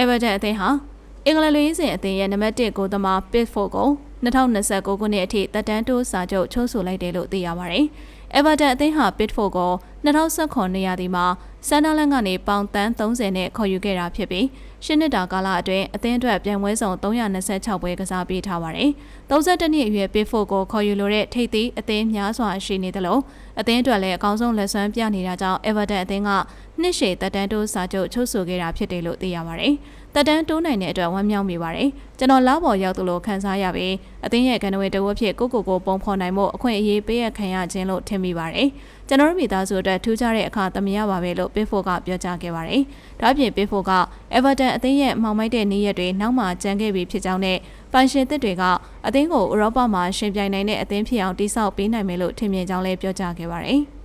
Everton အသင်းဟာအင်္ဂလန်လူရင်းစဉ်အသင်းရဲ့နံပါတ်1ဂိုးသမား Pickford ကို2029ခုနှစ်အထိတက်တန်းတိုးစာချုပ်ချုပ်ဆိုလိုက်တယ်လို့သိရပါတယ်။ Everton အသင်းဟာ Pickford ကို2019နေရာဒီမှာဆန်ဒါလန်ကနေပေါင်တန်း30နဲ့ခေါ်ယူခဲ့တာဖြစ်ပြီးရှင်းနှစ်တာကာလအတွင်းအသင်းအတွက်ပြန်ပွဲဆောင်326ပွဲကစားပေးထားပါတယ်။32နှစ်အရွယ် Pickford ကိုခေါ်ယူလိုတဲ့ထိပ်သီးအသင်းများစွာရှိနေသလိုအသင်းအတွက်လည်းအကောင်းဆုံးလက်စွမ်းပြနေတာကြောင့် Everton အသင်းကနှစ်ရှည်တက်တန်းတိုးစာချုပ်ချုပ်ဆိုခဲ့တာဖြစ်တယ်လို့သိရပါတယ်။တက်တန်းတိုးနိုင်တဲ့အတွက်ဝမ်းမြောက်မိပါတယ်။ကျွန်တော်လောက်ပေါ်ရောက်သလိုခံစားရပြီးအသင်းရဲ့ကဏ္ဍဝေတဝက်ဖြစ်ကိုကိုကိုပုံဖော်နိုင်မှုအခွင့်အရေးပေးရခံရခြင်းလို့ထင်မိပါတယ်။ကျွန်တော်တို့မိသားစုအတွက်ထူးခြားတဲ့အခါသမယပါပဲလို့ပေးဖို့ကပြောကြားခဲ့ပါတယ်။ဒါ့အပြင်ပေးဖို့က Everton အသင်းရဲ့မှောင်မိုက်တဲ့နေ့ရက်တွေနောက်မှကြံခဲ့ပြီးဖြစ်ကြောင်းနဲ့ပိုင်ရှင်သစ်တွေကအသင်းကိုဥရောပမှာရှင်ပြိုင်နိုင်တဲ့အသင်းဖြစ်အောင်တိစောက်ပေးနိုင်မယ်လို့ထင်မြင်ကြောင်းလည်းပြောကြားခဲ့ပါတယ်။